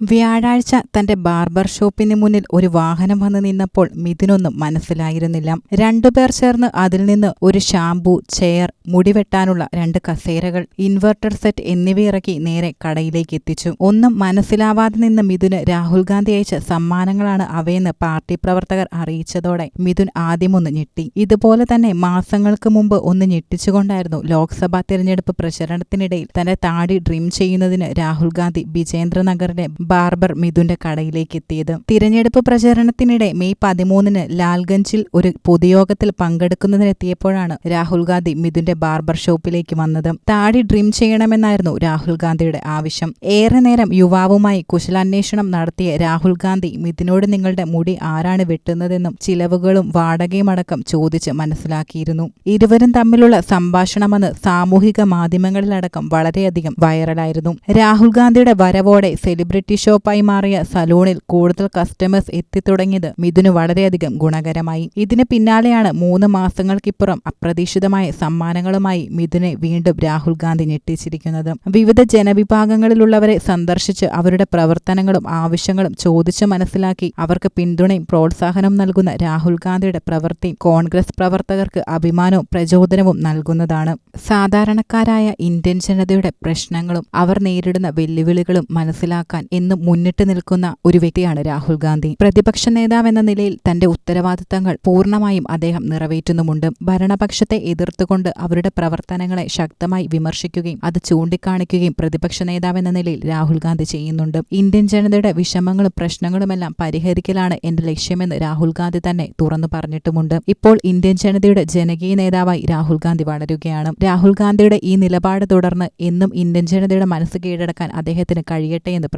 വ്യാഴാഴ്ച തന്റെ ബാർബർ ഷോപ്പിന് മുന്നിൽ ഒരു വാഹനം വന്ന് നിന്നപ്പോൾ മിഥുനൊന്നും മനസ്സിലായിരുന്നില്ല. രണ്ടുപേർ ചേർന്ന് അതിൽ നിന്ന് ഒരു ഷാംപൂ ചെയർ മുടിവെട്ടാനുള്ള രണ്ട് കസേരകൾ ഇൻവെർട്ടർ സെറ്റ് എന്നിവ ഇറക്കി നേരെ കടയിലേക്ക് എത്തിച്ചു. ഒന്നും മനസ്സിലാവാതെ നിന്ന് മിഥുന് രാഹുൽ ഗാന്ധി അയച്ച സമ്മാനങ്ങളാണ് അവയെന്ന് പാർട്ടി പ്രവർത്തകർ അറിയിച്ചതോടെ മിഥുൻ ആദ്യമൊന്ന് ഞെട്ടി. ഇതുപോലെ തന്നെ മാസങ്ങൾക്ക് മുമ്പ് ഒന്ന് ഞെട്ടിച്ചുകൊണ്ടായിരുന്നു ലോക്സഭാ തിരഞ്ഞെടുപ്പ് പ്രചരണത്തിനിടയിൽ തന്റെ താടി ഡ്രീം ചെയ്യുന്നതിന് രാഹുൽ ഗാന്ധി ബിജേന്ദ്രനഗറിലെ ബാർബർ മിഥുന്റെ കടയിലേക്ക് എത്തിയത് തിരഞ്ഞെടുപ്പ് പ്രചരണത്തിനിടെ മെയ് പതിമൂന്നിന് ലാൽഗഞ്ചിൽ ഒരു പൊതുയോഗത്തിൽ പങ്കെടുക്കുന്നതിനെത്തിയപ്പോഴാണ് രാഹുൽ ഗാന്ധി മിഥുന്റെ ബാർബർ ഷോപ്പിലേക്ക് വന്നത്. താടി ഡ്രീം ചെയ്യണമെന്നായിരുന്നു രാഹുൽ ഗാന്ധിയുടെ ആവശ്യം. ഏറെ നേരം യുവാവുമായി കുശലാന്വേഷണം നടത്തിയ രാഹുൽ ഗാന്ധി മിഥുനോട് നിങ്ങളുടെ മുടി ആരാണ് വെട്ടുന്നതെന്നും ചിലവുകളും വാടകയുമടക്കം ചോദിച്ച് മനസ്സിലാക്കിയിരുന്നു. ഇരുവരും തമ്മിലുള്ള സംഭാഷണമെന്ന് സാമൂഹിക മാധ്യമങ്ങളിലടക്കം വളരെയധികം വൈറലായിരുന്നു. രാഹുൽ ഗാന്ധിയുടെ വരവോടെ സെലിബ്രിറ്റി ഷോപ്പായി മാറിയ സലൂണിൽ കൂടുതൽ കസ്റ്റമേഴ്സ് എത്തിത്തുടങ്ങിയത് മിഥുന് വളരെയധികം ഗുണകരമായി. ഇതിന് പിന്നാലെയാണ് മൂന്ന് മാസങ്ങൾക്കിപ്പുറം അപ്രതീക്ഷിതമായ സമ്മാനങ്ങളുമായി മിഥുനെ വീണ്ടും രാഹുൽ ഗാന്ധി ഞെട്ടിച്ചിരിക്കുന്നത്. വിവിധ ജനവിഭാഗങ്ങളിലുള്ളവരെ സന്ദർശിച്ച് അവരുടെ പ്രവർത്തനങ്ങളും ആവശ്യങ്ങളും ചോദിച്ചു മനസ്സിലാക്കി അവർക്ക് പിന്തുണയും പ്രോത്സാഹനവും നൽകുന്ന രാഹുൽ ഗാന്ധിയുടെ പ്രവൃത്തി കോൺഗ്രസ് പ്രവർത്തകർക്ക് അഭിമാനവും പ്രചോദനവും നൽകുന്നതാണ്. സാധാരണക്കാരായ ഇന്ത്യൻ ജനതയുടെ പ്രശ്നങ്ങളും അവർ നേരിടുന്ന വെല്ലുവിളികളും മനസ്സിലാക്കാൻ എന്നും മുന്നിട്ട് നിൽക്കുന്ന ഒരു വ്യക്തിയാണ് രാഹുൽ ഗാന്ധി. പ്രതിപക്ഷ നേതാവെന്ന നിലയിൽ തന്റെ ഉത്തരവാദിത്തങ്ങൾ പൂർണമായും അദ്ദേഹം നിറവേറ്റുന്നുമുണ്ട്. ഭരണപക്ഷത്തെ എതിർത്തുകൊണ്ട് അവരുടെ പ്രവർത്തനങ്ങളെ ശക്തമായി വിമർശിക്കുകയും അത് ചൂണ്ടിക്കാണിക്കുകയും പ്രതിപക്ഷ നേതാവെന്ന നിലയിൽ രാഹുൽ ഗാന്ധി ചെയ്യുന്നുണ്ട്. ഇന്ത്യൻ ജനതയുടെ വിഷമങ്ങളും പ്രശ്നങ്ങളുമെല്ലാം പരിഹരിക്കലാണ് എന്റെ ലക്ഷ്യമെന്ന് രാഹുൽ ഗാന്ധി തന്നെ തുറന്നു പറഞ്ഞിട്ടുമുണ്ട്. ഇപ്പോൾ ഇന്ത്യൻ ജനതയുടെ ജനകീയ നേതാവായി രാഹുൽ ഗാന്ധി വളരുകയാണ്. രാഹുൽ ഗാന്ധിയുടെ ഈ നിലപാട് തുടർന്ന് എന്നും ഇന്ത്യൻ ജനതയുടെ മനസ്സ് കീഴടക്കാൻ അദ്ദേഹത്തിന് കഴിയട്ടെ എന്ന്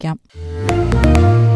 പ്രതീക്ഷിക്കാം